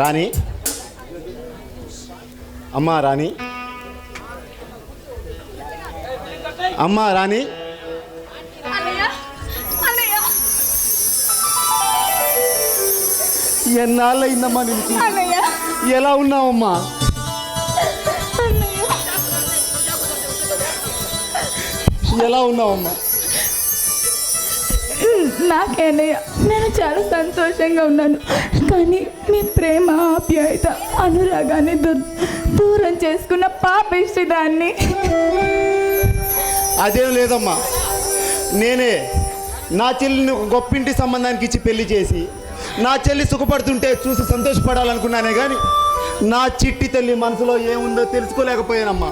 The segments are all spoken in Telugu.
రాణి. అమ్మా రాణి. అమ్మా రాణి. ఎన్నాళ్ళయిందమ్మా నిలిచి ఎలా ఉన్నావమ్మా? ఎలా ఉన్నావమ్మా? నాకేనయ్యా. నేను చాలా సంతోషంగా ఉన్నాను. కానీ మీ ప్రేమ ఆప్యాయత అనురాగాన్ని దూరం చేసుకున్న పాపిష్టి దాన్ని అదేం లేదమ్మా. నేనే నా చెల్లిని ఒక గొప్పింటి సంబంధానికి ఇచ్చి పెళ్ళి చేసి నా చెల్లి సుఖపడుతుంటే చూసి సంతోషపడాలనుకున్నానే కానీ నా చిట్టి తల్లి మనసులో ఏముందో తెలుసుకోలేకపోయానమ్మా.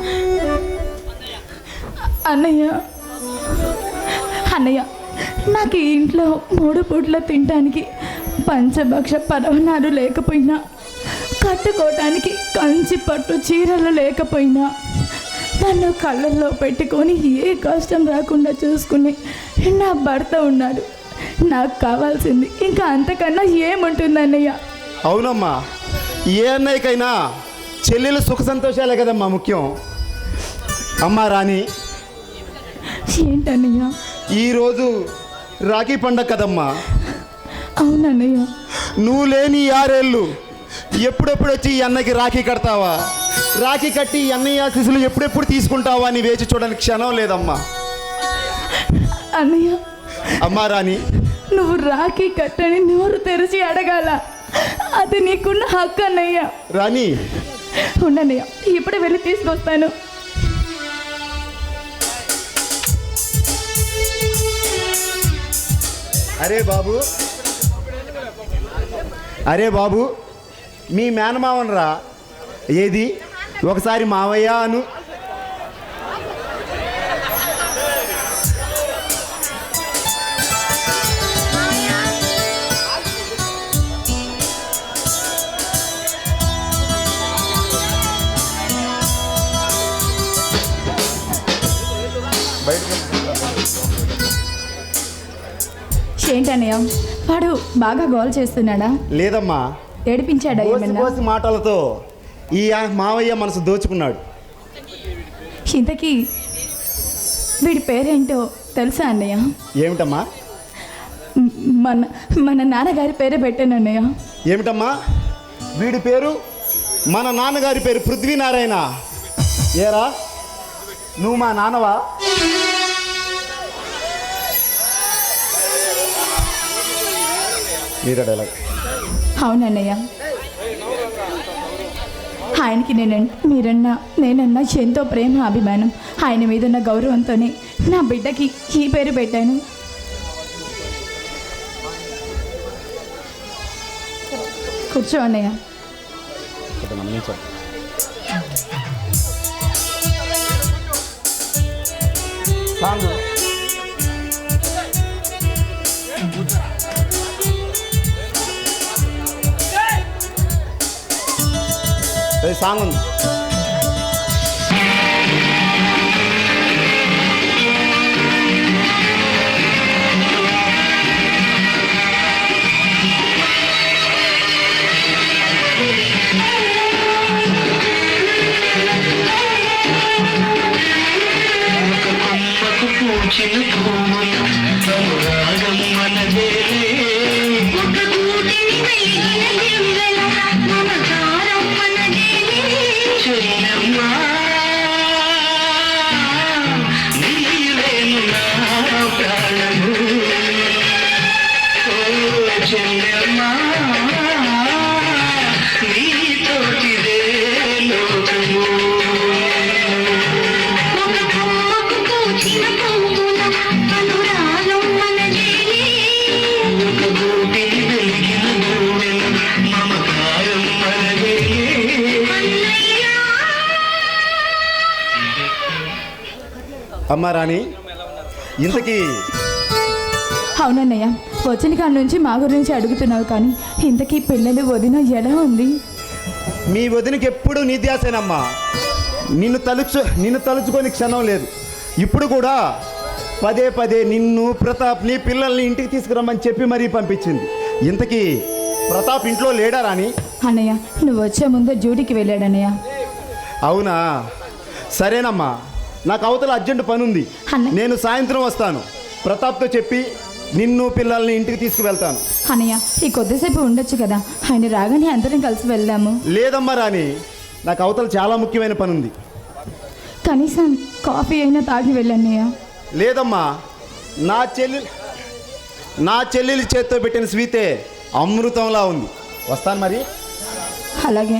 అన్నయ్య అన్నయ్య నాకు ఈ ఇంట్లో మూడు పూట్ల తినడానికి పంచభక్ష పరవనాలు లేకపోయినా కట్టుకోవటానికి కంచి పట్టు చీరలు లేకపోయినా నన్ను కళ్ళల్లో పెట్టుకొని ఏ కష్టం రాకుండా చూసుకుని నా భర్త ఉన్నాడు నాకు కావాల్సింది ఇంకా అంతకన్నా ఏముంటుంది అన్నయ్య అవునమ్మా ఏ అన్నయ్యకైనా చెల్లెలు సుఖ సంతోషాలే కదమ్మా ముఖ్యం. అమ్మా రాణి ఏంటన్నయ్య? ఈరోజు రాఖీ పండగ కదమ్మా. అవునన్నయ్య. నువ్వు లేని ఆరేళ్ళు ఎప్పుడెప్పుడు వచ్చి ఈ అన్నకి రాఖీ కడతావా? రాఖీ కట్టి ఈ అన్నయ్య ఆశీస్సులు ఎప్పుడెప్పుడు తీసుకుంటావా అని వేచి చూడడానికి క్షణం లేదమ్మా. అన్నయ్య. అమ్మా రాణి. నువ్వు రాఖీ కట్టని నోరు తెరిచి అడగాల. అది నీకున్న హక్కు అన్నయ్య. రాణి. ఉండన్నయ్య ఇప్పుడే వెళ్ళి తీసుకొస్తాను. అరే బాబు. అరే బాబు మీ మేనమావనరా? ఏది? ఒకసారి మావయ్య అను. ఏంటన్నయ్య? వాడు బాగా గోల్ చేస్తున్నాడా? లేదమ్మా. ఏడిపించాడా ఏమన్నా? మాటలతో ఈ మావయ్య మనసు దోచుకున్నాడు. ఇంతకీ వీడి పేరేంటో తెలుసా అన్నయ్య? ఏమిటమ్మా? మన మన నాన్నగారి పేరే పెట్టాను అన్నయ్య ఏమిటమ్మా? వీడి పేరు మన నాన్నగారి పేరు పృథ్వీనారాయణ. ఏరా? నువ్వు మా నాన్నవా? మీరే డైలాగ్ అవునన్నయ్య. ఆయనకి నేను మీరన్నా నేనన్నా ఎంతో ప్రేమ అభిమానం ఆయన మీద ఉన్న గౌరవంతోనే నా బిడ్డకి ఈ పేరు పెట్టాను. కూర్చో అన్నయ్య. సాంగ్ ఏ సాంగ్ ఉంది కొమ్మకు పూచిన అమ్మా రాణి ఇంతకీ అవునన్నయ్య వచ్చిన కాడ నుంచి మా గురించి అడుగుతున్నావు కానీ ఇంతకీ పిల్లలు వదిన ఎలా ఉంది? మీ వదినకి ఎప్పుడు నీ ధ్యాసేనమ్మా. నిన్ను తలుచు నిన్ను తలుచుకొని క్షణం లేదు. ఇప్పుడు కూడా పదే పదే నిన్ను ప్రతాప్ నీ పిల్లల్ని ఇంటికి తీసుకురమ్మని చెప్పి మరీ పంపించింది. ఇంతకీ ప్రతాప్ ఇంట్లో లేడా రాని అన్నయ్య నువ్వు వచ్చే ముందే డ్యూటీకి వెళ్ళాడన్నయ్య. అవునా? సరేనమ్మా. నాకు అవతల అర్జెంట్ పని ఉంది. నేను సాయంత్రం వస్తాను. ప్రతాప్తో చెప్పి నిన్ను పిల్లల్ని ఇంటికి తీసుకువెళ్తాను. అన్నయ్య ఈ కొద్దిసేపు ఉండొచ్చు కదా? ఆయన రాగానే అందరం కలిసి వెళ్దాము. లేదమ్మా రాని నాకు అవతల చాలా ముఖ్యమైన పని ఉంది కనీసం కాఫీ అయినా తాగి వెళ్ళన్నయ్య. లేదమ్మా నా చెల్లి నా చెల్లెలి చేత్తో పెట్టిన స్వీతే అమృతంలా ఉంది. వస్తాను మరి. అలాగే